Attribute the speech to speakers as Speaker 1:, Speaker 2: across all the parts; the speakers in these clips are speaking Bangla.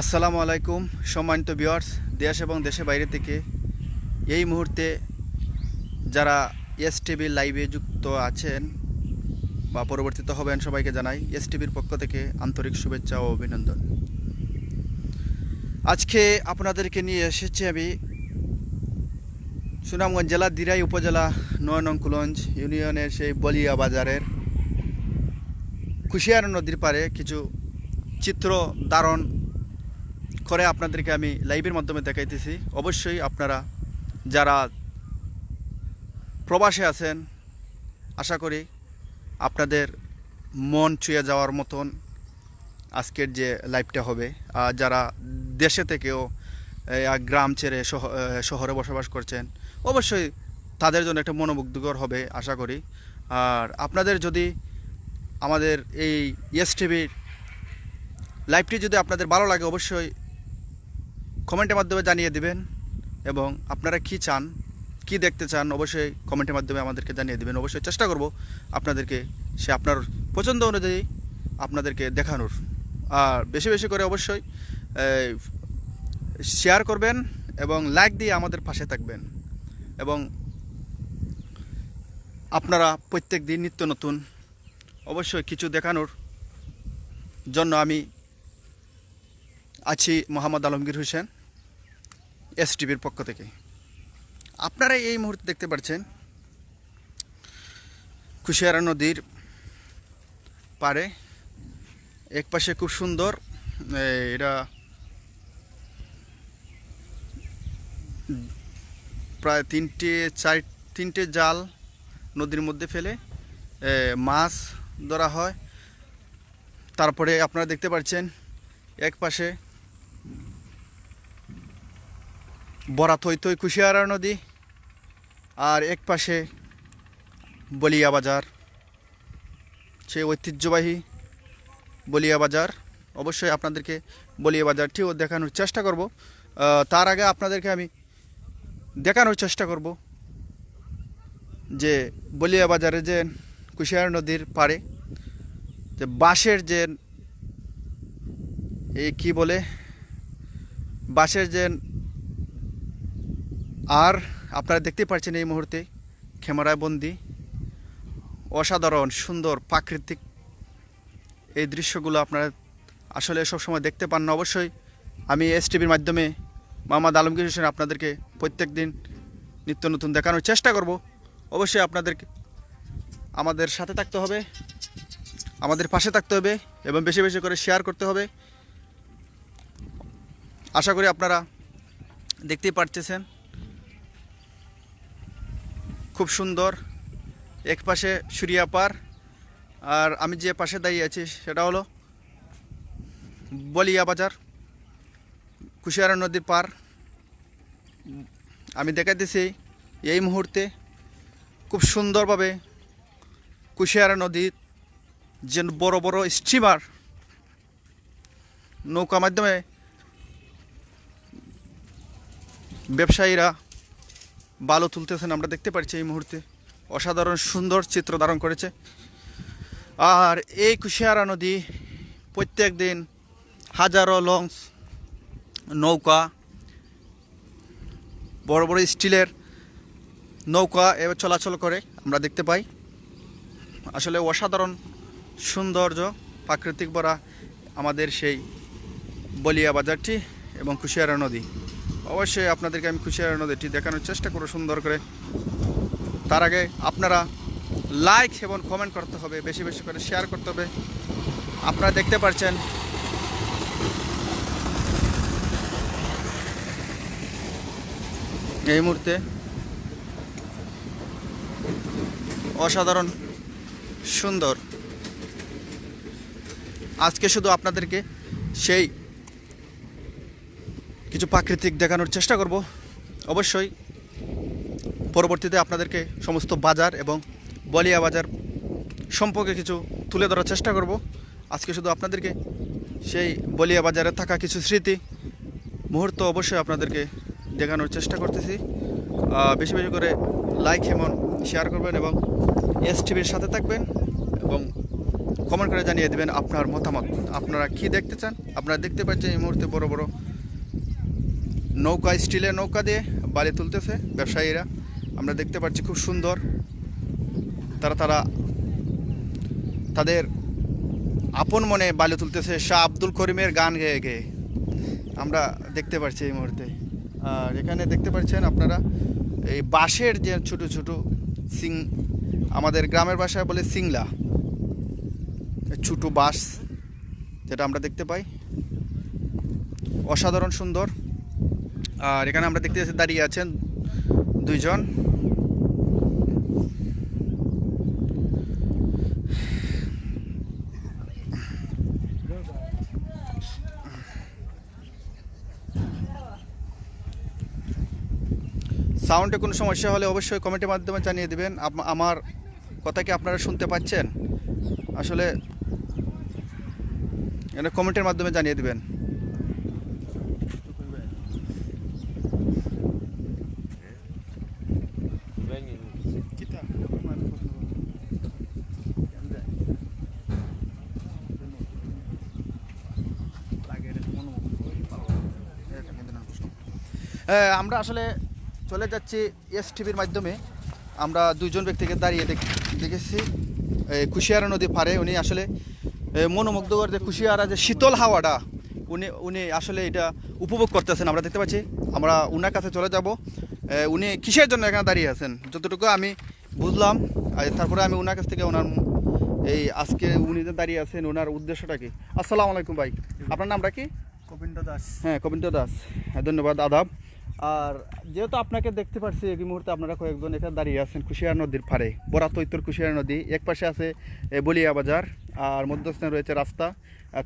Speaker 1: আসসালামু আলাইকুম, সম্মানিত ভিউয়ার্স, দেশ এবং দেশের বাইরে থেকে এই মুহূর্তে যারা এস টিভির লাইভে যুক্ত আছেন বা পরবর্তীতে হবেন সবাইকে জানাই এস টিভির পক্ষ থেকে আন্তরিক শুভেচ্ছা ও অভিনন্দন। আজকে আপনাদেরকে নিয়ে এসেছি আমি সুনামগঞ্জ জেলা দিরাই উপজেলা নয় নং ইউনিয়নের সেই বলিয়া বাজারের কুশিয়ার নদীর পারে কিছু চিত্র ধারণ করে আপনাদেরকে আমি লাইভের মাধ্যমে দেখাইতেছি। অবশ্যই আপনারা যারা প্রবাসে আছেন, আশা করি আপনাদের মন ছুঁয়ে যাওয়ার মতন আজকের যে লাইভটা হবে। আর যারা দেশে থেকেও গ্রাম ছেড়ে শহ- শহরে বসবাস করছেন, অবশ্যই তাদের জন্য একটা মনোমুগ্ধকর হবে, আশা করি। আর আপনাদের যদি আমাদের এই এস টিভির লাইভটি যদি আপনাদের ভালো লাগে, অবশ্যই কমেন্টের মাধ্যমে জানিয়ে দিবেন এবং আপনারা কি চান, কি দেখতে চান, অবশ্যই কমেন্টের মাধ্যমে আমাদেরকে জানিয়ে দিবেন। অবশ্যই চেষ্টা করব আপনাদেরকে সে আপনার পছন্দ অনুযায়ী আপনাদেরকে দেখানোর। আর বেশি বেশি করে অবশ্যই শেয়ার করবেন এবং লাইক দিয়ে আমাদের পাশে থাকবেন। এবং আপনারা প্রত্যেক দিন নিত্য নতুন, অবশ্যই কিছু দেখানোর জন্য আমি আছি মোহাম্মদ আলমগীর হোসেন। এস টিভির পক্ষ থেকে। আপনারা এই মুহূর্তে দেখতে পাচ্ছেন কুশিয়ারা নদীর পারে এক পাশে খুব সুন্দর এটা প্রায় তিনটে, চার, তিনটে জাল নদীর মধ্যে ফেলে মাছ ধরা হয়। তারপরে আপনারা দেখতে পাচ্ছেন এক পাশে বরাত হইতই কুশিয়ারা নদী আর এক পাশে বলিয়া বাজার। সেই ঐতিহ্যবাহী বলিয়া বাজার। অবশ্যই আপনাদেরকে বলিয়া বাজারটিও দেখানোর চেষ্টা করব। তার আগে আপনাদেরকে আমি দেখানোর চেষ্টা করব যে বলিয়া বাজারে যে কুশিয়ারা নদীর পাড়ে যে বাঁশের যে এই কি বলে? বাঁশের যে আর আপনারা দেখতে পাচ্ছেন এই মুহূর্তে ক্যামেরায় বন্দি অসাধারণ, সুন্দর, প্রাকৃতিক এই দৃশ্যগুলো আপনারা আসলে সব সময় দেখতে পান না। অবশ্যই আমি এস টিভির মাধ্যমে মোহাম্মদ আলমগীর হোসেন আপনাদেরকে প্রত্যেক দিন নিত্য নতুন দেখানোর চেষ্টা করব। অবশ্যই আপনাদেরকে আমাদের সাথে থাকতে হবে, আমাদের পাশে থাকতে হবে এবং বেশি বেশি করে শেয়ার করতে হবে। আশা করি আপনারা দেখতেই পারতেছেন। খুব সুন্দর, এক পাশে সুরিয়া পার, আর আমি যে পাশে দাঁড়িয়ে আছি সেটা হলো বলিয়া বাজার, কুশিয়ারা নদীর পার। আমি দেখাইতেছি এই মুহূর্তে খুব সুন্দরভাবে কুশিয়ারা নদীর যে বড় বড় স্টিমার নৌকা মাধ্যমে ব্যবসায়ীরা বালু তুলতেছেন, আমরা দেখতে পাচ্ছি এই মুহূর্তে। অসাধারণ সুন্দর চিত্র ধারণ করেছে। আর এই কুশিয়ারা নদী প্রত্যেক দিন হাজারো লঞ্চ, নৌকা, বড় বড় স্টিলের নৌকা এ চলাচল করে, আমরা দেখতে পাই। আসলে অসাধারণ সৌন্দর্য, প্রাকৃতিক ভরা আমাদের সেই বলিয়া বাজারটি এবং কুশিয়ারা নদী। অবশ্যই আপনাদেরকে আমি খুশি কুশিয়ারা নদীটি দেখানোর চেষ্টা করব সুন্দর করে। তার আগে আপনারা লাইক এবং কমেন্ট করতে হবে, বেশি বেশি করে শেয়ার করতে হবে। আপনারা দেখতে পাচ্ছেন এই মুহূর্তে অসাধারণ, সুন্দর। আজকে শুধু আপনাদেরকে সেই কিছু প্রাকৃতিক দেখানোর চেষ্টা করব। অবশ্যই পরবর্তীতে আপনাদেরকে সমস্ত বাজার এবং বলিয়া বাজার সম্পর্কে কিছু তুলে ধরার চেষ্টা করব। আজকে শুধু আপনাদেরকে সেই বলিয়া বাজারে থাকা কিছু স্মৃতি মুহূর্ত অবশ্যই আপনাদেরকে দেখানোর চেষ্টা করতেছি। বেশি বেশি করে লাইক এবং শেয়ার করবেন এবং এস টিভির সাথে থাকবেন এবং কমেন্ট করে জানিয়ে দেবেন আপনার মতামত। আপনারা কি দেখতে চান? আপনারা দেখতে পাচ্ছেন এই মুহূর্তে বড় বড় নৌকা, স্টিলের নৌকা দিয়ে বালি তুলতেছে ব্যবসায়ীরা। আমরা দেখতে পাচ্ছি খুব সুন্দর। তারা তারা তাদের আপন মনে বালি তুলতেছে। শাহ আব্দুল করিমের গান গেয়ে গেয়ে। আমরা দেখতে পাচ্ছি এই মুহূর্তে। আর এখানে দেখতে পাচ্ছেন আপনারা, এই বাঁশের যে ছোট ছোট সিং, আমাদের গ্রামের ভাষায় বলে সিংলা। ছোট বাঁশ, যেটা আমরা দেখতে পাই। অসাধারণ সুন্দর। আর এখানে আমরা দেখতে পাচ্ছি দাঁড়িয়ে আছেন দুইজন। সাউন্ডে কোনো সমস্যা হলে অবশ্যই কমেন্টের মাধ্যমে জানিয়ে দেবেন। আমার কথা কি আপনারা শুনতে পাচ্ছেন? আসলে এটা কমেন্টের মাধ্যমে জানিয়ে দেবেন। আমরা আসলে চলে যাচ্ছি এস টিভির মাধ্যমে। আমরা দুইজন ব্যক্তিকে দাঁড়িয়ে দেখ- দেখেছি। কুশিয়ারা নদী পারে উনি আসলে মনোমুগ্ধকর যে কুশিয়ারা যে শীতল হাওয়াটা উনি উনি আসলে এটা উপভোগ করতেছেন। আমরা দেখতে পাচ্ছি আমরা উনার কাছে চলে যাব। উনি কিসের জন্য এখানে দাঁড়িয়ে আছেন? যতটুকু আমি বুঝলাম আর তারপরে আমি ওনার কাছ থেকে ওনার এই আজকে উনি যে দাঁড়িয়ে আছেন ওনার উদ্দেশ্যটা কি? আসসালামু আলাইকুম ভাই। আপনার নামটা কি?
Speaker 2: গোবিন্দ দাস।
Speaker 1: হ্যাঁ কবিন্দ দাস। হ্যাঁ ধন্যবাদ আদাব। আর যেহেতু আপনাকে দেখতে পাচ্ছি এই মুহূর্তে আপনারা কয়েকজন এখানে দাঁড়িয়ে আছেন কুশিয়ার নদীর পাড়ে। বরাত উত্তর কুশিয়ার নদী। এক পাশে আছে বলিয়া বাজার আর মধ্যস্থানে রয়েছে রাস্তা।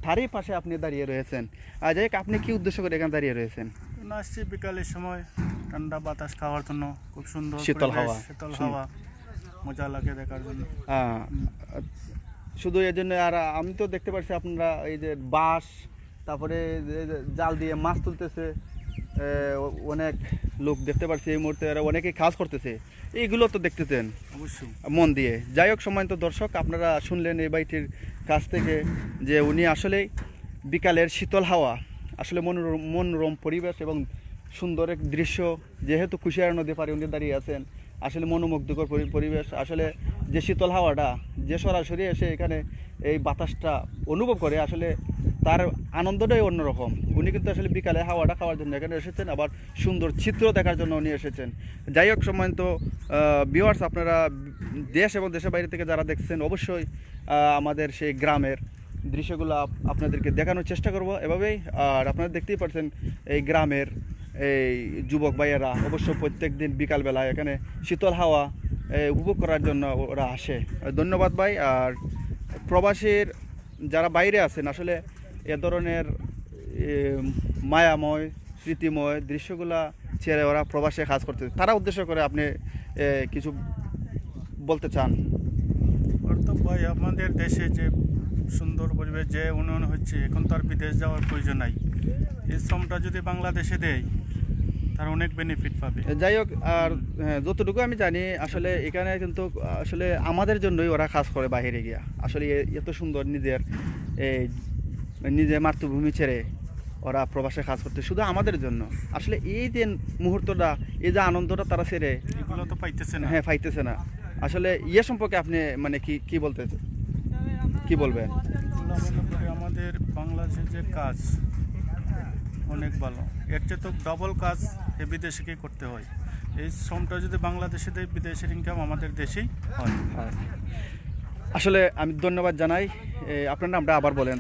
Speaker 1: তারই পাশে আপনি দাঁড়িয়ে রয়েছেন। আর যাই আপনি কি উদ্দেশ্য করে এখানে দাঁড়িয়ে রয়েছেন?
Speaker 2: আসছি বিকালের সময়। ঠান্ডা বাতাস খাওয়ার জন্য। খুব সুন্দর
Speaker 1: শীতল হাওয়া।
Speaker 2: শীতল হাওয়া। মজা লাগে দেখার জন্য।
Speaker 1: আহ, শুধু এই জন্য আর আমি তো দেখতে পাচ্ছি আপনারা এই যে বাঁশ তারপরে জাল দিয়ে মাছ তুলতেছে। অনেক লোক দেখতে পাচ্ছি এই মুহূর্তে আর অনেকেই কাজ করতেছে। এইগুলো তো দেখতেছেন?
Speaker 2: অবশ্যই।
Speaker 1: মন দিয়ে। যাই হোক সম্মানিত দর্শক আপনারা শুনলেন এই বাড়িটির কাছ থেকে যে উনি আসলেই বিকালের শীতল হাওয়া আসলে মনোরম মনোরম পরিবেশ এবং সুন্দর এক দৃশ্য যেহেতু কুশিয়ারা নদী পারে উনি দাঁড়িয়ে আছেন আসলে মনোমুগ্ধকর পরিবেশ। আসলে যে শীতল হাওয়াটা যে সরাসরি এসে এখানে এই বাতাসটা অনুভব করে আসলে তার আনন্দটাই অন্যরকম। উনি কিন্তু আসলে বিকালে হাওয়াটা খাওয়ার জন্য এখানে এসেছেন, আবার সুন্দর চিত্র দেখার জন্য উনি এসেছেন। যাই হোক, সম্মানিত ভিউয়ার্স আপনারা দেশ এবং দেশের বাইরে থেকে যারা দেখছেন, অবশ্যই আমাদের সেই গ্রামের দৃশ্যগুলো আপনাদেরকে দেখানোর চেষ্টা করব এভাবেই। আর আপনারা দেখতেই পাচ্ছেন এই গ্রামের এই যুবক ভাইয়েরা অবশ্য প্রত্যেক দিন বিকালবেলা এখানে শীতল হাওয়া উপভোগ করার জন্য ওরা আসে। ধন্যবাদ ভাই। আর প্রবাসীর যারা বাইরে আছেন, আসলে এ ধরনের মায়াময় স্মৃতিময় দৃশ্যগুলা ছেড়ে ওরা প্রবাসে কাজ করতে তারা উদ্দেশ্য করে আপনি কিছু বলতে চান?
Speaker 2: ভাই আমাদের দেশে যে সুন্দর পরিবেশ যে উন্নয়ন হচ্ছে এখন তো আর বিদেশ যাওয়ার প্রয়োজন নাই। এই শ্রমটা যদি বাংলাদেশে দেয় তার অনেক বেনিফিট পাবে।
Speaker 1: যাই হোক আর হ্যাঁ, যতটুকু আমি জানি আসলে এখানে কিন্তু আসলে আমাদের জন্যই ওরা কাজ করে বাইরে গিয়া। আসলে এত সুন্দর নিজের নিজের মাতৃভূমি ছেড়ে ওরা প্রবাসে কাজ করতে শুধু আমাদের জন্য। আসলে এই যে মুহূর্তটা এই যে আনন্দটা তারা ছেড়ে
Speaker 2: এগুলো তো পাইতেছে না।
Speaker 1: হ্যাঁ পাইতেছে না। আসলে ইয়ে সম্পর্কে আপনি মানে কি কি বলতে কি বলবেন?
Speaker 2: আমাদের বাংলাদেশের যে কাজ অনেক ভালো। এর চেয়ে তো ডবল কাজ এ বিদেশে করতে হয়। এই শ্রমটা যদি বাংলাদেশে দেয় বিদেশের ইনকাম আমাদের দেশেই হয়।
Speaker 1: আসলে আমি ধন্যবাদ জানাই। আপনার নামটা আবার বলেন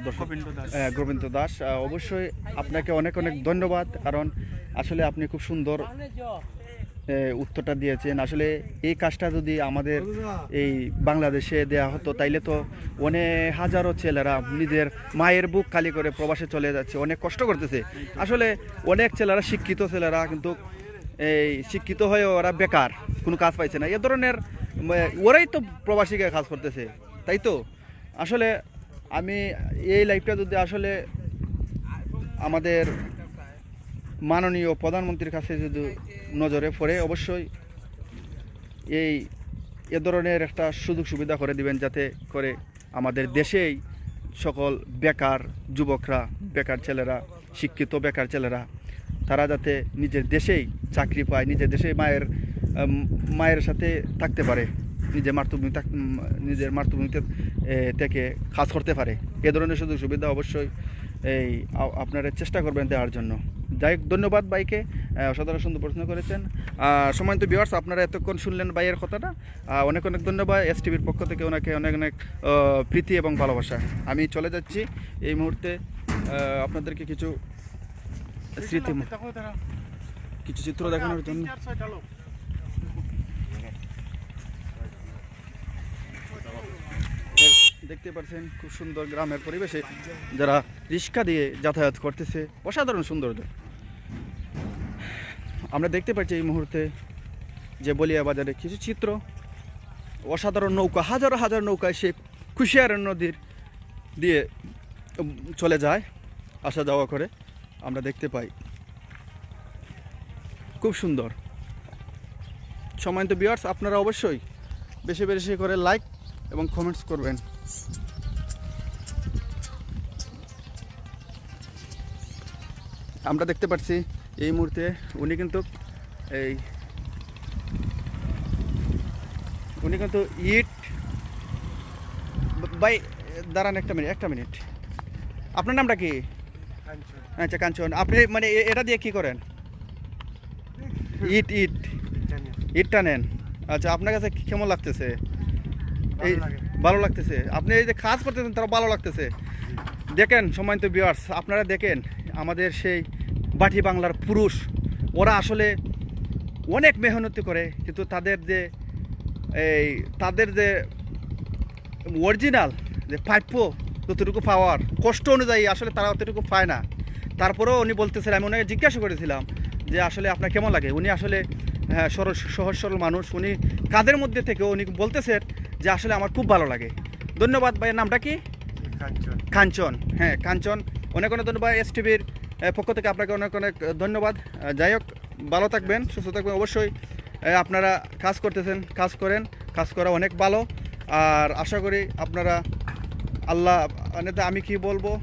Speaker 2: গোবিন্দ দাস।
Speaker 1: অবশ্যই আপনাকে অনেক অনেক ধন্যবাদ কারণ আসলে আপনি খুব সুন্দর উত্তরটা দিয়েছেন। আসলে এই কাজটা যদি আমাদের এই বাংলাদেশে দেয়া হতো তাইলে তো অনেক হাজারো ছেলেরা নিজের মায়ের বুক খালি করে প্রবাসে চলে যাচ্ছে অনেক কষ্ট করতেছে। আসলে অনেক ছেলেরা শিক্ষিত ছেলেরা কিন্তু এই শিক্ষিত হয়ে ওরা বেকার কোনো কাজ পাইছে না। এ ধরনের ওরাই তো প্রবাসীকে কাজ করতেছে, তাই তো? আসলে আমি এই লাইফটা যদি আসলে আমাদের মাননীয় প্রধানমন্ত্রীর কাছে যদি নজরে পড়ে, অবশ্যই এই, এ ধরনের একটা সুযোগ সুবিধা করে দিবেন যাতে করে আমাদের দেশেই সকল বেকার যুবকরা, বেকার ছেলেরা, শিক্ষিত বেকার ছেলেরা, তারা যাতে নিজের দেশেই চাকরি পায়, নিজের দেশে মায়ের মায়ের সাথে থাকতে পারে নিজের মাতৃভূমি নিজের মাতৃভূমিতে থেকে কাজ করতে পারে। এ ধরনের সুযোগ সুবিধা অবশ্যই এই আপনারা চেষ্টা করবেন দেওয়ার জন্য। যাই হোক ধন্যবাদ বাইকে অসাধারণ সুন্দর প্রশ্ন করেছেন। আর সম্মানিত বিয়ার্স আপনারা এতক্ষণ শুনলেন বাইয়ের কথাটা। অনেক অনেক ধন্যবাদ এস টিভির পক্ষ থেকে ওনাকে অনেক অনেক প্রীতি এবং ভালোবাসা। আমি চলে যাচ্ছি এই মুহূর্তে। আপনাদেরকে কিছু স্মৃতি কিছু চিত্র দেখানোর জন্য
Speaker 2: তিন, চার, ছয়টা লোক।
Speaker 1: এর দেখতে পাচ্ছেন খুব সুন্দর গ্রামের পরিবেশে যারা রিক্সা দিয়ে যাতায়াত করতেছে। অসাধারণ সৌন্দর্য। আমরা দেখতে পাচ্ছি এই মুহূর্তে যে বলিয়া বাজারে কিছু চিত্র। অসাধারণ নৌকা, হাজার হাজার নৌকায় সে কুশিয়ার নদীর দিয়ে চলে যায়, আসা যাওয়া করে। আমরা দেখতে পাই। খুব সুন্দর। সম্মানিত বিয়ার্স আপনারা অবশ্যই বেশি বেশি করে লাইক এবং কমেন্টস করবেন। আমরা দেখতে পাচ্ছি এই মুহূর্তে উনি কিন্তু এই উনি কিন্তু ইট বাই দাঁড়ান একটা মিনিট একটা মিনিট। আপনার নামটা কি? আচ্ছা কাঞ্চন। আপনি মানে এটা দিয়ে কি করেন? ইট। ইট ইটটা নেন আচ্ছা আপনার কাছে কি- কেমন লাগতেছে? এই ভালো লাগতেছে। আপনি এই যে কাজ করতেছেন তারা ভালো লাগতেছে। দেখেন, সম্মানিত বিয়ার্স আপনারা দেখেন, আমাদের সেই বাটি বাংলার পুরুষ, ওরা আসলে অনেক মেহনতি করে, কিন্তু তাদের যে এই, তাদের যে অরিজিনাল যে প্রাপ্য যতটুকু পাওয়ার, কষ্ট অনুযায়ী আসলে তারা অতটুকু পায় না। তারপরেও উনি বলতেছিলেন, আমি ওনাকে জিজ্ঞাসা করেছিলাম যে আসলে আপনার কেমন লাগে? উনি আসলে হ্যাঁ সরল, সহজ, সরল মানুষ। উনি কাদের মধ্যে থেকে উনি বলতেছেন যে আসলে আমার খুব ভালো লাগে। ধন্যবাদ ভাইয়ের নামটা কি? কাঞ্চন হ্যাঁ কাঞ্চন অনেক অনেক ধন্যবাদ এস টিভির পক্ষ থেকে আপনাকে অনেক অনেক ধন্যবাদ। যাই হোক ভালো থাকবেন সুস্থ থাকবেন অবশ্যই। আপনারা কাজ করতেছেন কাজ করেন কাজ করা অনেক ভালো। আর আশা করি আপনারা আল্লাহ মানে আমি কি বলব?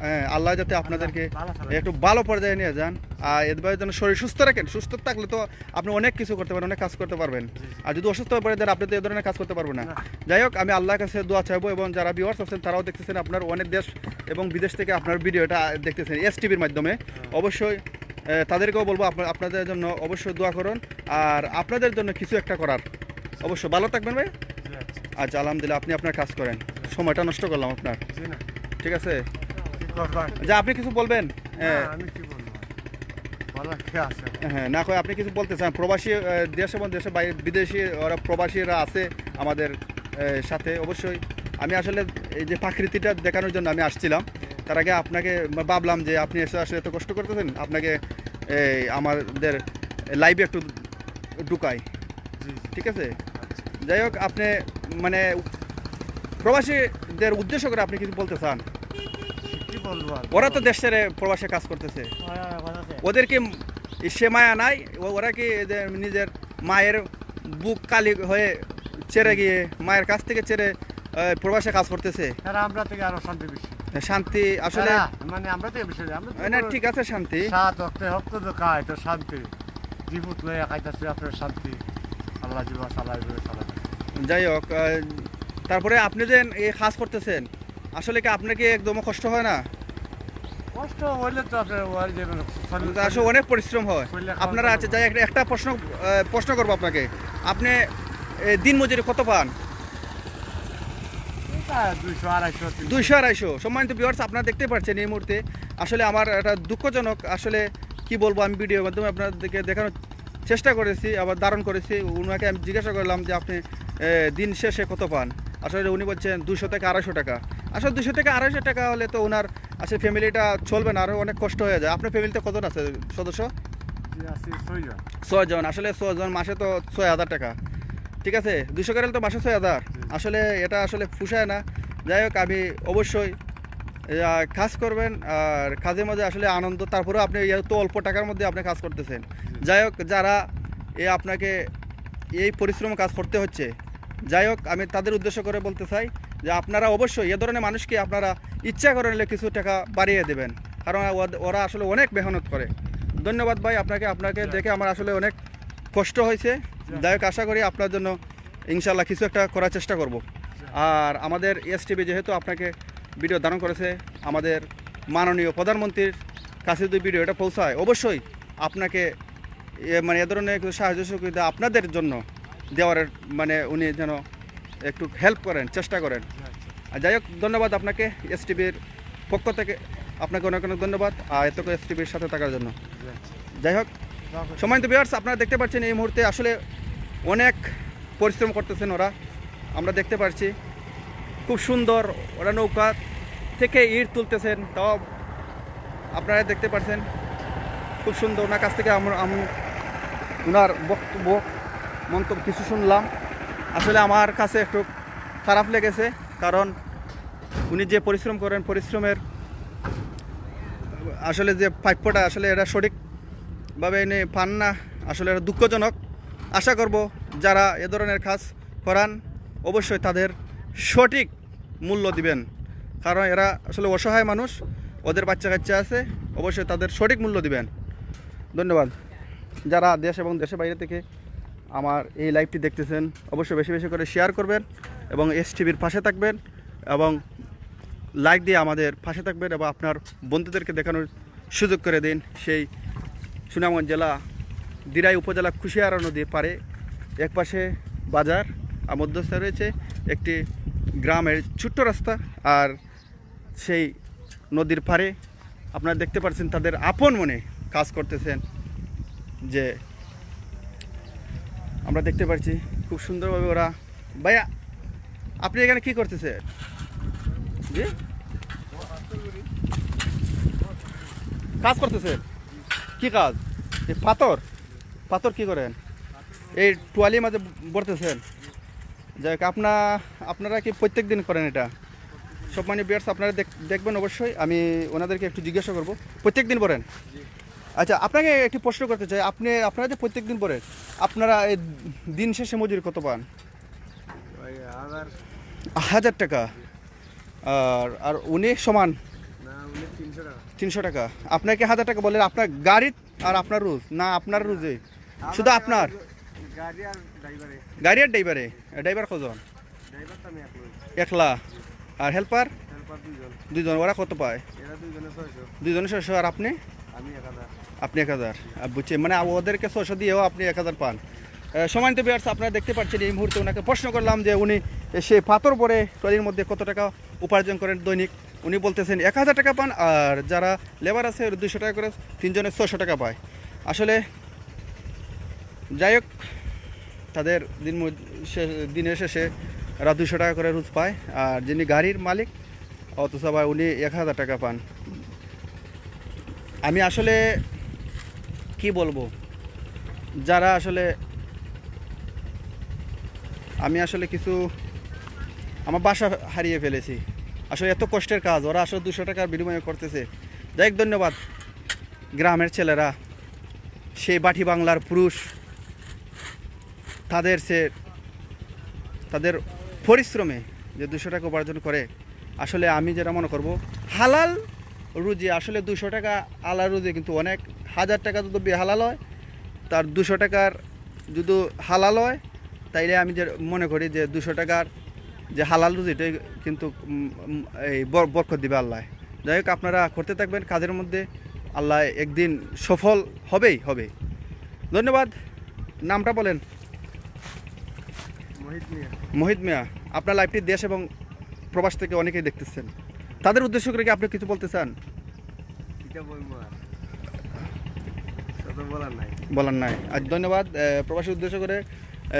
Speaker 1: হ্যাঁ, আল্লাহ যাতে আপনাদেরকে একটু ভালো পর্যায়ে নিয়ে যান। আর এর যেন শরীর সুস্থ রাখেন। সুস্থ থাকলে তো আপনি অনেক কিছু করতে পারেন অনেক কাজ করতে পারবেন। আর যদি অসুস্থ হয়ে পড়ে আপনি তো এ ধরনের কাজ করতে পারবেন না। যাই হোক আমি আল্লাহর কাছে দোয়া চাইব এবং যারা ভিউয়ার্স আছেন তারাও দেখতেছেন আপনার অনেক দেশ এবং বিদেশ থেকে আপনার ভিডিওটা দেখতেছেন এস টিভির মাধ্যমে। অবশ্যই তাদেরকেও বলব আপনা- আপনাদের জন্য অবশ্যই দোয়া করুন। আর আপনাদের জন্য কিছু একটা করার। অবশ্যই ভালো থাকবেন ভাই? আচ্ছা আলহামদুলিল্লাহ আপনি আপনার কাজ করেন। সময়টা নষ্ট করলাম আপনার। ঠিক আছে? যা আপনি কিছু বলবেন? হ্যাঁ।
Speaker 3: আমি কি বলব?
Speaker 1: হ্যাঁ না কয় আপনি কিছু বলতে চান? প্রবাসী দেশ এবং দেশের বাইরে বিদেশি ওরা প্রবাসীরা আছে আমাদের সাথে অবশ্যই। আমি আসলে এই যে প্রাকৃতিটা দেখানোর জন্য আমি আসছিলাম। তার আগে আপনাকে ভাবলাম যে আপনি এসে আসলে এত কষ্ট করতেছেন? আপনাকে আমাদের লাইভে একটু ঢুকাই। ঠিক আছে? যাই হোক আপনি মানে প্রবাসীদের উদ্দেশ্য করে আপনি কিছু বলতে চান?
Speaker 3: কি
Speaker 1: ওরা তো দেশের প্রবাসে কাজ করতেছে। ওদেরকে সে মায়া নাই? ওরা কি নিজের মায়ের বুক কালি হয়ে ছেড়ে গিয়ে মায়ের কাছ থেকে ছেড়ে আহ, প্রবাসে কাজ করতেছে?
Speaker 3: তারা আমরা থেকে আরও শান্তি বেশি।
Speaker 1: শান্তি আসলে
Speaker 3: মানে আমরা বেশি। আমরা
Speaker 1: না ঠিক আছে শান্তি।
Speaker 3: সাত অক্টে হপ্ত তো খায় তো শান্তি। জীবুত লয়ে খাইতেছে আপনার শান্তি। আল্লাহ জীবা চালাইবে চালাবে
Speaker 1: যাই হোক তারপরে আপনি যে এই কাজ করতেছেন আসলে কি আপনার কি একদম কষ্ট হয় না?
Speaker 3: কষ্ট হইলে তো আপনার
Speaker 1: আসলে অনেক পরিশ্রম হয়। আপনারা আছে যাই একটা- প্রশ্ন প্রশ্ন করব আপনাকে। আপনি দিন মজুরি কত পান।
Speaker 3: দুইশো আড়াইশো
Speaker 1: সম্মানিত ভিউয়ার্স আপনারা দেখতে পাচ্ছেন এই মুহূর্তে আসলে আমার একটা দুঃখজনক আসলে কি বলব আমি ভিডিওর মাধ্যমে আপনাদেরকে দেখানোর চেষ্টা করেছি আবার ধারণ করেছি। ওনাকে আমি জিজ্ঞাসা করলাম যে আপনি দিন শেষে কত পান? আসলে উনি বলছেন দুশো থেকে আড়াইশো টাকা। আসলে দুশো থেকে আড়াইশো টাকা হলে তো ওনার আসলে ফ্যামিলিটা চলবে না আরও অনেক কষ্ট হয়ে যায়। আপনার ফ্যামিলিতে কতজন আছে সদস্য?
Speaker 3: ছয়জন।
Speaker 1: ছয়জন। আসলে ছয়জন মাসে তো ছয় হাজার টাকা। ঠিক আছে? দুশো করে তো মাসে ছয় হাজার। আসলে এটা আসলে ফুসায় না। যাই হোক আমি অবশ্যই কাজ করবেন। আর কাজের মধ্যে আসলে আনন্দ তারপরেও আপনি তো অল্প টাকার মধ্যে আপনি কাজ করতেছেন। যাই হোক যারা এ আপনাকে এই পরিশ্রম কাজ করতে হচ্ছে যাই হোক আমি তাদের উদ্দেশ্য করে বলতে চাই যে আপনারা অবশ্যই এ ধরনের মানুষকে আপনারা ইচ্ছা করে নিলে কিছু টাকা বাড়িয়ে দেবেন। কারণ ওরা আসলে অনেক মেহনত করে। ধন্যবাদ ভাই আপনাকে আপনাকে দেখে আমার আসলে অনেক কষ্ট হয়েছে। যাই হোক আশা করি আপনার জন্য ইনশাল্লাহ কিছু একটা করার চেষ্টা করব। আর আমাদের এস টিভি যেহেতু আপনাকে ভিডিও ধারণ করেছে আমাদের মাননীয় প্রধানমন্ত্রীর কাছে যদি ভিডিওটা পৌঁছায় অবশ্যই আপনাকে মানে এ ধরনের সাহায্য সহযোগিতা আপনাদের জন্য দেওয়ার মানে উনি যেন একটু হেল্প করেন চেষ্টা করেন। আর যাই হোক ধন্যবাদ আপনাকে এস টিভির পক্ষ থেকে। আপনাকে অনেক অনেক ধন্যবাদ আর এত এস টিভির সাথে থাকার জন্য। যাই হোক সম্মানিত বিয়ার্স আপনারা দেখতে পাচ্ছেন এই মুহূর্তে আসলে অনেক পরিশ্রম করতেছেন ওরা। আমরা দেখতে পাচ্ছি খুব সুন্দর ওরা নৌকা থেকে ইট তুলতেছেন তাও আপনারা দেখতে পাচ্ছেন খুব সুন্দর ওনার কাছ থেকে আমরা আমি ওনার বক্তব্য মন্তব্য কিছু শুনলাম। আসলে আমার কাছে একটু খারাপ লেগেছে, কারণ উনি যে পরিশ্রম করেন, পরিশ্রমের আসলে যে প্রাপ্যটা আসলে এটা সঠিকভাবে এনে পান না, আসলে এটা দুঃখজনক। আশা করব যারা এ ধরনের কাজ করান, অবশ্যই তাদের সঠিক মূল্য দিবেন। কারণ এরা আসলে অসহায় মানুষ, ওদের বাচ্চা কাচ্চা আছে, অবশ্যই তাদের সঠিক মূল্য দিবেন। ধন্যবাদ। যারা দেশ এবং দেশের বাইরে থেকে আমার এই লাইভটি দেখতেছেন, অবশ্যই বেশি বেশি করে শেয়ার করবেন এবং এস টিভির পাশে থাকবেন এবং লাইক দিয়ে আমাদের পাশে থাকবেন এবং আপনার বন্ধুদেরকে দেখানোর সুযোগ করে দিন। সেই সুনামগঞ্জ জেলা দিরাই উপজেলা কুশিয়ারা নদীর পারে এক পাশে বাজার, আর মধ্যস্থায় রয়েছে একটি গ্রামের ছোট্ট রাস্তা, আর সেই নদীর পাড়ে আপনারা দেখতে পাচ্ছেন তাদের আপন মনে কাজ করতেছেন যে আমরা দেখতে পাচ্ছি খুব সুন্দরভাবে ওরা। ভাইয়া, আপনি এখানে কি করতেছে জি? কাজ করতেছে কি কাজ? এই পাথর? পাথর কি করেন? এই টুয়ালির মাঝে ভরতেছেন? যাই হোক, আপনা আপনারা কি প্রত্যেক দিন করেন এটা? সব মানে বিয়ার্স আপনারা দেখ- দেখবেন অবশ্যই। আমি ওনাদেরকে একটু জিজ্ঞাসা করব। প্রত্যেক দিন পড়েন আচ্ছা আপনাকে একটি প্রশ্ন করতে চাই। আপনি আপনারা যে প্রত্যেক দিন পরে আপনারা এই দিন শেষে মজুরি কত পান?
Speaker 3: হাজার
Speaker 1: টাকা। আর আর উনি সমান?
Speaker 3: তিনশো টাকা।
Speaker 1: আপনাকে হাজার টাকা বলেন আপনার গাড়ির আর আপনার রুজ? না আপনার রুজে? শুধু আপনার?
Speaker 3: গাড়ি আর ড্রাইভারে।
Speaker 1: ড্রাইভারে? কজন? একলা। আর হেল্পার?
Speaker 3: দুজন
Speaker 1: ওরা কত পায়?
Speaker 3: দুজনে ছয়শো।
Speaker 1: আর আপনি?
Speaker 3: আমি এক হাজার।
Speaker 1: আপনি এক হাজার। বুঝছি। মানে ওদেরকে ছশো দিয়েও আপনি এক হাজার পান। আহ, সম্মানিত বিয়ার্স আপনারা দেখতে পাচ্ছেন এই মুহূর্তে ওনাকে প্রশ্ন করলাম যে উনি সে পাথর পরে ট্রলির মধ্যে কত টাকা উপার্জন করেন দৈনিক? উনি বলতেছেন এক হাজার টাকা পান আর যারা লেবার আছে দুশো টাকা করে তিনজনের ছশো টাকা পায়। আসলে যাই হোক তাদের দিন দিনের শেষে এরা দুশো টাকা করে রোজ পায়। আর যিনি গাড়ির মালিক অথচ আবার উনি এক হাজার টাকা পান। আমি আসলে কি বলব? যারা আসলে আমি আসলে কিছু আমার বাসা হারিয়ে ফেলেছি। আসলে এত কষ্টের কাজ, ওরা আসলে দুশো টাকার বিনিময়ে করতেছে। যাই ধন্যবাদ। গ্রামের ছেলেরা, সেই বাটি বাংলার পুরুষ, তাদের সে, তাদের পরিশ্রমে যে দুশো টাকা উপার্জন করে, আসলে আমি যেটা মনে করব, হালাল রুজি, আসলে দুশো টাকা আলা রুজি কিন্তু অনেক। হাজার টাকা যদি বেহালাল হয় তার দুশো টাকার যদি হালাল হয় তাইলে আমি যে মনে করি যে দুশো টাকার যে হালাল রুজি এটাই কিন্তু এই বর- বরকত দিবে আল্লাহ। যাই হোক আপনারা করতে থাকবেন কাজের মধ্যে আল্লাহ একদিন সফল হবেই হবে ধন্যবাদ। নামটা বলেন।
Speaker 3: মোহিত মিয়া।
Speaker 1: আপনার লাইভটি দেশ এবং প্রবাস থেকে অনেকেই দেখতেছেন। তাদের উদ্দেশ্য করে কি আপনি কিছু বলতে চান?
Speaker 3: বলার নাই।
Speaker 1: আজ ধন্যবাদ প্রবাসী উদ্দেশ্য করে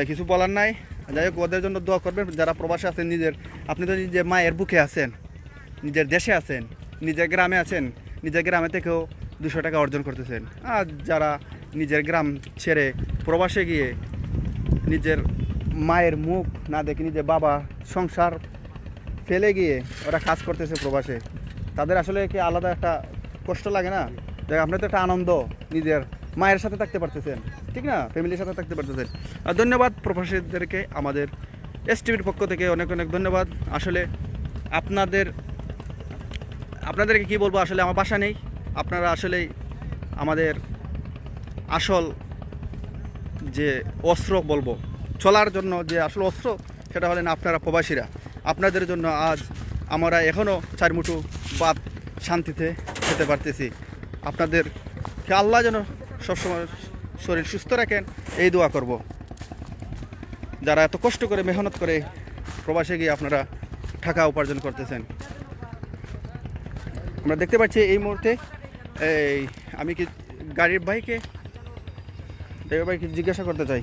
Speaker 1: কিছু বলার নাই। যাই হোক, ওদের জন্য দোয়া করবেন, যারা প্রবাসে আছেন, নিজের, আপনি তো নিজের মায়ের বুকে আছেন, নিজের দেশে আছেন, নিজের গ্রামে আছেন, নিজের গ্রামে থেকেও দুশো টাকা অর্জন করতেছেন। আর যারা নিজের গ্রাম ছেড়ে প্রবাসে গিয়ে নিজের মায়ের মুখ না দেখে নিজের বাবা সংসার ফেলে গিয়ে ওরা কাজ করতেছে প্রবাসে, তাদের আসলে কি আলাদা একটা কষ্ট লাগে না? আপনার তো একটা আনন্দ, নিজের মায়ের সাথে থাকতে পারতেছেন। ঠিক না? ফ্যামিলির সাথে থাকতে পারতেছেন। আর ধন্যবাদ প্রবাসীদেরকে আমাদের এস টিভির পক্ষ থেকে অনেক অনেক ধন্যবাদ। আসলে আপনাদের, আপনাদেরকে কি বলব? আসলে আমার বাসা নেই। আপনারা আসলেই আমাদের আসল যে অস্ত্র বলব, চলার জন্য যে আসল অস্ত্র, সেটা হলেন আপনারা প্রবাসীরা। আপনাদের জন্য আজ আমরা এখনও চার মুঠো ভাত শান্তিতে খেতে পারতেছি। আপনাদের আল্লাহ যেন সবসময় শরীর সুস্থ রাখেন এই দোয়া করব। যারা এত কষ্ট করে মেহনত করে প্রবাসে গিয়ে আপনারা টাকা উপার্জন করতেছেন। আমরা দেখতে পাচ্ছি এই মুহূর্তে এই আমি কি গাড়ির ভাইকে ড্রাইভার ভাইকে জিজ্ঞাসা করতে চাই।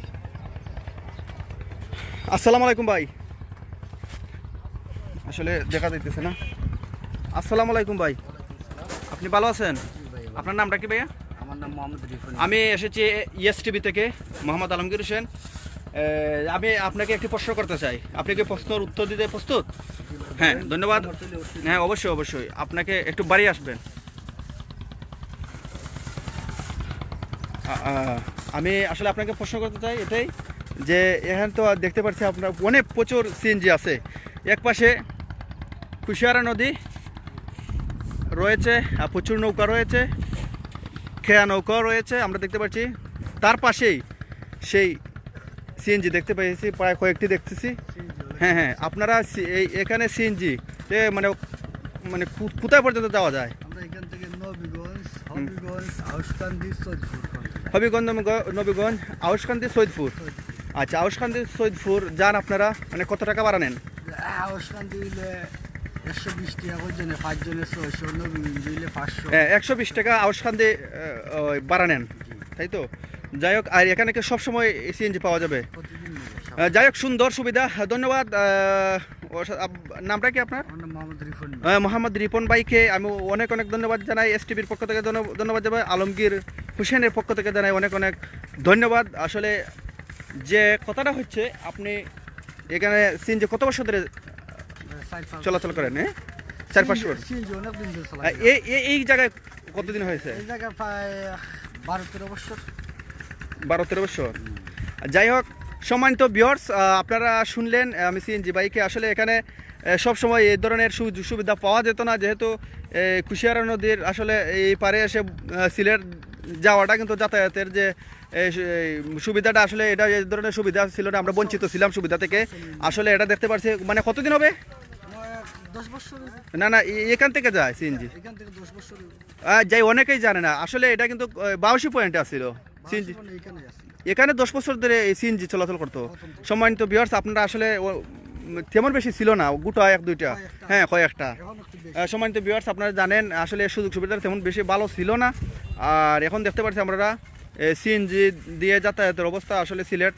Speaker 1: আসসালামু আলাইকুম ভাই। আসলে দেখা যাইতেছে না। আসসালামু আলাইকুম ভাই। আপনি ভালো আছেন? আপনার নামটা কি ভাইয়া? আমি এসেছি ইএস টিভি থেকে, মোহাম্মদ আলমগীর হোসেন। আমি আপনাকে একটি প্রশ্ন করতে চাই। আপনি কি প্রশ্নের উত্তর দিতে প্রস্তুত? হ্যাঁ ধন্যবাদ। হ্যাঁ অবশ্যই অবশ্যই। আপনাকে একটু বাড়ি আসবেন। আমি আসলে আপনাকে প্রশ্ন করতে চাই এটাই যে, এখানে তো দেখতে পাচ্ছি আপনার অনেক প্রচুর সিএনজি আছে। এক পাশে কুশিয়ারা নদী রয়েছে, আর প্রচুর নৌকা রয়েছে। খেয়া নৌকাও রয়েছে আমরা দেখতে পাচ্ছি। তার পাশেই সেই সিএনজি দেখতে পেয়েছি প্রায় কয়েকটি দেখতেছি। হ্যাঁ হ্যাঁ আপনারা এই এখানে সিএনজি এ মানে মানে কোথায় পর্যন্ত যাওয়া যায়?
Speaker 3: আমরা এখান থেকে নবীগঞ্জ হবিগঞ্জ
Speaker 1: হবিগঞ্জ নবীগঞ্জ আউসকান্দি সৈদপুর। আচ্ছা আউসকান্দি সৈদপুর যান আপনারা মানে কত টাকা বাড়া নেন?
Speaker 3: আউসকান্দি একশো বিশ টাকা পর্যন্ত পাঁচজনে ছয়শো নবীগঞ্জ পাঁচশো।
Speaker 1: একশো বিশ টাকা আউসকান্দি বাড়া নেন। তাই তো? যাই হোক আর এখানে কি সবসময় সিএনজি পাওয়া যাবে? যাই হোক সুন্দর সুবিধা। ধন্যবাদ নামটা কি আপনার?
Speaker 3: মোহাম্মদ
Speaker 1: রিপন ভাইকে আমি অনেক অনেক ধন্যবাদ জানাই। এস টিভির পক্ষ থেকে ধন্য- ধন্যবাদ জানাই। আলমগীর হুসেনের পক্ষ থেকে জানাই অনেক অনেক ধন্যবাদ। আসলে যে কথাটা হচ্ছে আপনি এখানে সিন যে কত বছর ধরে চলাচল করেন হ্যাঁ? চার পাঁচ বছর
Speaker 3: সিএনজি অনেক দিন ধরে
Speaker 1: আহ,
Speaker 3: চালাই
Speaker 1: এই জায়গায় কতদিন হয়েছে?
Speaker 3: এই জায়গায় প্রায় বারো তেরো বছর।
Speaker 1: বারো তেরো বছর। যাই হোক সম্মানিত বিয়ার্স আপনারা শুনলেন আমি সিএনজি বাইকে। আসলে এখানে সব সময় এই ধরনের সুযোগ সুবিধা পাওয়া যেত না। যেহেতু কুশিয়ারা নদীর আসলে এই পারে এসে সিলেট যাওয়াটা কিন্তু যাতায়াতের যে সুবিধাটা আসলে এটা এই ধরনের সুবিধা ছিল না। আমরা বঞ্চিত ছিলাম সুবিধা থেকে। আসলে এটা দেখতে পাচ্ছি মানে কতদিন হবে
Speaker 3: আমার দশ বছর হয়েছে।
Speaker 1: না না এখান থেকে যায় সিএনজি।
Speaker 3: হয়েছে।
Speaker 1: যাই অনেকেই জানে না। আসলে এটা কিন্তু বাউসি পয়েন্টে আসছিল সিএনজি
Speaker 3: এখানে
Speaker 1: দশ বছর ধরে এই সিএনজি চলাচল করতো। সম্মানিত বিয়ার্স আপনারা আসলে তেমন বেশি ছিল না। গোটা এক দুইটা। হ্যাঁ কয়েকটা সম্মানিত বিয়ার্স আপনারা জানেন আসলে সুযোগ সুবিধা তেমন বেশি ভালো ছিল না। আর এখন দেখতে পাচ্ছি আমরা সিএনজি দিয়ে যাতায়াতের অবস্থা আসলে সিলেট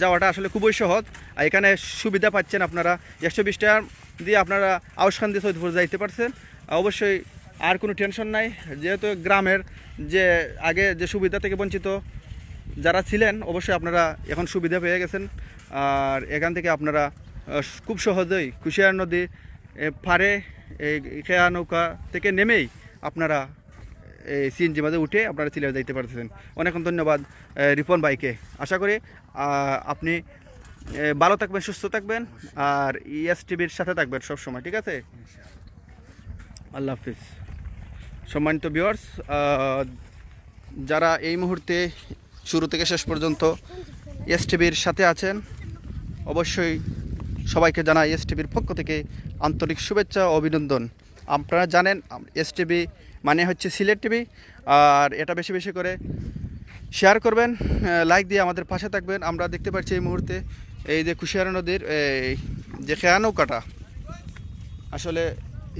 Speaker 1: যাওয়াটা আসলে খুবই সহজ। আর এখানে সুবিধা পাচ্ছেন আপনারা। একশো বিশ টাকা দিয়ে আপনারা আউসখান দিয়ে সৈদপুর যাইতে পারছেন। অবশ্যই আর কোনো টেনশন নাই, যেহেতু গ্রামের যে আগে যে সুবিধা থেকে বঞ্চিত যারা ছিলেন, অবশ্যই আপনারা এখন সুবিধা পেয়ে গেছেন। আর এখান থেকে আপনারা খুব সহজেই কুশিয়ার নদী পারে এই খেয়া নৌকা থেকে নেমেই আপনারা এই সিএনজি মাঝে উঠে আপনারা সিলেট যাইতে পারতেছেন। অনেক ধন্যবাদ রিপন বাইকে আশা করি আপনি ভালো থাকবেন, সুস্থ থাকবেন, আর ইএস টিভির সাথে থাকবেন সব সময় ঠিক আছে? আল্লাহ হাফিজ। সম্মানিত ভিউয়ার্স যারা এই মুহূর্তে শুরু থেকে শেষ পর্যন্ত এস টিভির সাথে আছেন, অবশ্যই সবাইকে জানাই এস টিভির পক্ষ থেকে আন্তরিক শুভেচ্ছা ও অভিনন্দন। আপনারা জানেন এস টিভি মানে হচ্ছে সিলেট টিভি আর এটা বেশি বেশি করে শেয়ার করবেন লাইক দিয়ে আমাদের পাশে থাকবেন। আমরা দেখতে পাচ্ছি এই মুহূর্তে এই যে কুশিয়ারা নদীর, এই যে খেয়া নৌকাটা আসলে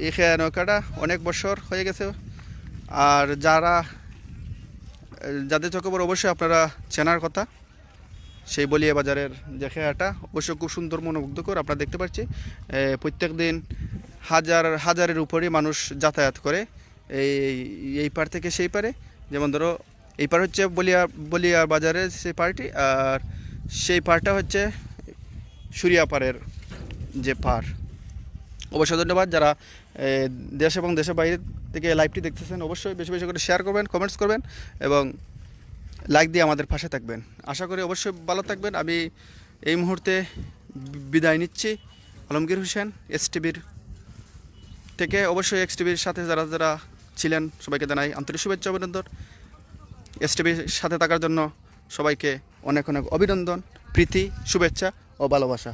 Speaker 1: এই খেয়া নৌকাটা অনেক বছর হয়ে গেছে। আর যারা, যাদের চোখে পড়ে অবশ্যই আপনারা চেনার কথা। সেই বলিয়া বাজারের যে খেয়াটা অবশ্যই খুব সুন্দর মনোমুগ্ধকর, আপনারা দেখতে পাচ্ছি। প্রত্যেক দিন হাজার, হাজারের উপরেই মানুষ যাতায়াত করে। এই এই পার থেকে সেই পারে। যেমন ধরো, এই পার হচ্ছে বলিয়া বলিয়া বাজারের সেই পার্টি, আর সেই পারটা হচ্ছে সুরিয়াপাড়ের যে পার অবশ্যই ধন্যবাদ। যারা দেশ এবং দেশের বাইরে থেকে লাইভটি দেখতেছেন, অবশ্যই বেশি বেশি করে শেয়ার করবেন কমেন্টস করবেন এবং লাইক দিয়ে আমাদের পাশে থাকবেন। আশা করি অবশ্যই ভালো থাকবেন। আমি এই মুহূর্তে বিদায় নিচ্ছি। আলমগীর হোসেন এস টিভির থেকে। অবশ্যই এক্স টিভির সাথে যারা যারা ছিলেন, সবাইকে জানাই আন্তরিক শুভেচ্ছা, অভিনন্দন। এস টিভির সাথে থাকার জন্য সবাইকে অনেক অনেক অভিনন্দন, প্রীতি, শুভেচ্ছা। ও ভালোবাসা।